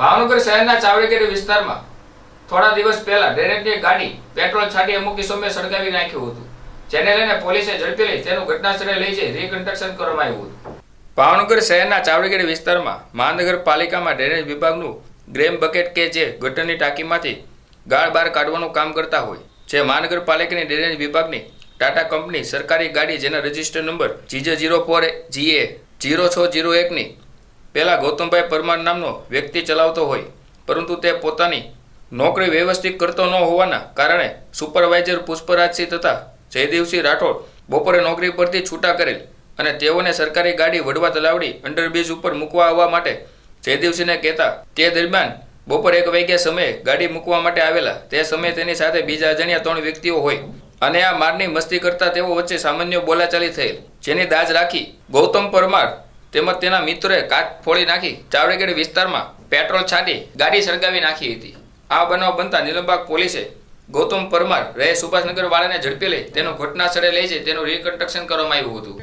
ભાવનગર શહેરના ચાવડીગીરી વિસ્તારમાં થોડા દિવસ પહેલા ડ્રેનેજની ગાડી પેટ્રોલ છાંટી અમુક સમયે સળગાવી નાખ્યું હતું. જેને લઈને પોલીસે ઝડપી લઈ તેનું ઘટનાસ્થળે લઈ જઈ રીકન્સ્ટ્રક્શન કરવામાં આવ્યું હતું. ભાવનગર શહેરના ચાવડીગીરી વિસ્તારમાં મહાનગરપાલિકામાં ડ્રેનેજ વિભાગનું ગ્રેમ બકેટ કે જે ગટરની ટાંકીમાંથી ગાળ બહાર કાઢવાનું કામ કરતા હોય, જે મહાનગરપાલિકાની ડ્રેનેજ વિભાગની ટાટા કંપની સરકારી ગાડી જેના register number GJ zero four GA zero છ જીરો એકની પહેલા ગૌતમભાઈ પરમાર નામનો વ્યક્તિ ચલાવતો હોય, પરંતુ તે પોતાની નોકરી વ્યવસ્થિત કરતો ન હોવાના કારણે સુપરવાઇઝર પુષ્પરાજસિંહ તથા જયદેવસિંહ રાઠોડ બપોરે નોકરી પરથી છૂટા કરેલ અને તેઓને સરકારી ગાડી વડવા તલાવડી અંડરબ્રિજ ઉપર મૂકવા આવવા માટે જયદેવસિંહને કહેતા, તે દરમિયાન બપોર એક વાગ્યા સમયે ગાડી મૂકવા માટે આવેલા. તે સમયે તેની સાથે બીજા અજાણ્યા ત્રણ વ્યક્તિઓ હોય. અને આ મારની મસ્તી કરતા તેઓ વચ્ચે સામાન્ય બોલાચાલી થયેલ. જેની દાજ રાખી ગૌતમ પરમાર તેમજ તેના મિત્રોએ કાચ ફોડી નાખી ચાવડીગઢ વિસ્તારમાં પેટ્રોલ છાંટી ગાડી સળગાવી નાખી હતી. આ બનાવ બનતા નીલમબાગ પોલીસે ગૌતમ પરમાર રહે સુભાષનગર વાળાને ઝડપી લઈ તેનું ઘટના સ્થળે લઈ જઈ તેનું રિકન્સ્ટ્રક્શન કરવામાં આવ્યું હતું.